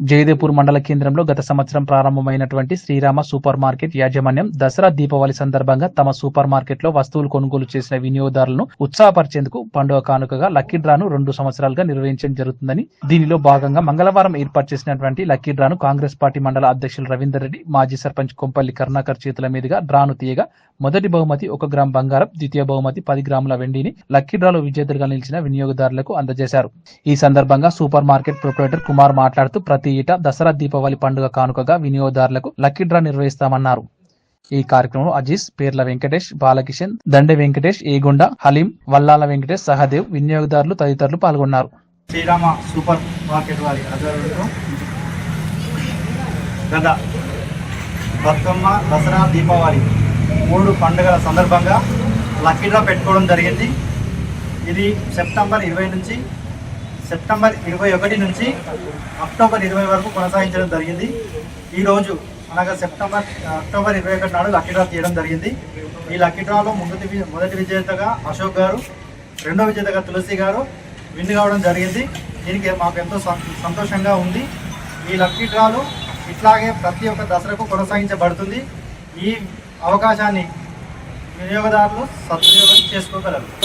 జయదేపూర్ మండల కేంద్రంలో గత సంవత్సరం ప్రారంభమైనటువంటి శ్రీరామ సూపర్ మార్కెట్ యాజమాన్యం దసరా దీపావళి సందర్భంగా తమ సూపర్ మార్కెట్లో వస్తువులు కొనుగోలు చేసిన వినియోగదారులను ఉత్సాహపరిచేందుకు పండుగ కానుకగా లక్కీ డ్రాను రెండు సంవత్సరాలుగా నిర్వహించడం జరుగుతుందని దీనిలో భాగంగా మంగళవారం ఏర్పాటు చేసినటువంటి లక్కీ డ్రాను కాంగ్రెస్ పార్టీ మండల అధ్యక్షులు రవీందర్ రెడ్డి మాజీ సర్పంచ్ కొంపల్లి కరుణాకర్ చేతుల మీదుగా డ్రాను తీయగా మొదటి బహుమతి ఒక గ్రామ్ బంగారం ద్వితీయ బహుమతి పది గ్రాముల వెండిని లక్కీ డ్రాలో విజేతలుగా నిలిచిన వినియోగదారులకు అందజేశారు. ఈ సందర్భంగా సూపర్ మార్కెట్ ప్రొపరేటర్ కుమార్ మాట్లాడుతూ ప్రతి ఏటా దసరా దీపావళి పండుగ కానుకగా వినియోగదారులకు లక్కీ డ్రా నిర్వహిస్తామన్నారు. ఈ కార్యక్రమంలో అజీజ్ పేర్ల వెంకటేష్ బాలకిషన్ దండె వెంకటేష్ ఏగుండ హలీం వల్లాల వెంకటేష్ సహదేవ్ వినియోగదారులు తదితరులు పాల్గొన్నారు. శ్రీరామ సూపర్ మార్కెట్ వారి గత బతుకమ్మ దసరా దీపావళి మూడు పండుగల సందర్భంగా లక్కీ డ్రా పెట్టుకోవడం జరిగింది. ఇది సెప్టెంబర్ ఇరవై నుంచి సెప్టెంబర్ ఇరవై ఒకటి నుంచి అక్టోబర్ ఇరవై వరకు కొనసాగించడం జరిగింది. ఈరోజు అనగా సెప్టెంబర్ అక్టోబర్ ఇరవై ఒకటి నాడు లక్కీ డ్రా తీయడం జరిగింది. ఈ లక్కీ డ్రాలో మొదటి మొదటి విజేతగా అశోక్ గారు రెండో విజేతగా తులసి గారు విన్ కావడం జరిగింది. దీనికి మాకు ఎంతో సంతోషంగా ఉంది. ఈ లక్కీ డ్రాలు ఇట్లాగే ప్రతి ఒక్క దసరాకు కొనసాగించబడుతుంది. ఈ అవకాశాన్ని వినియోగదారులు సద్వినియోగం చేసుకోగలరు.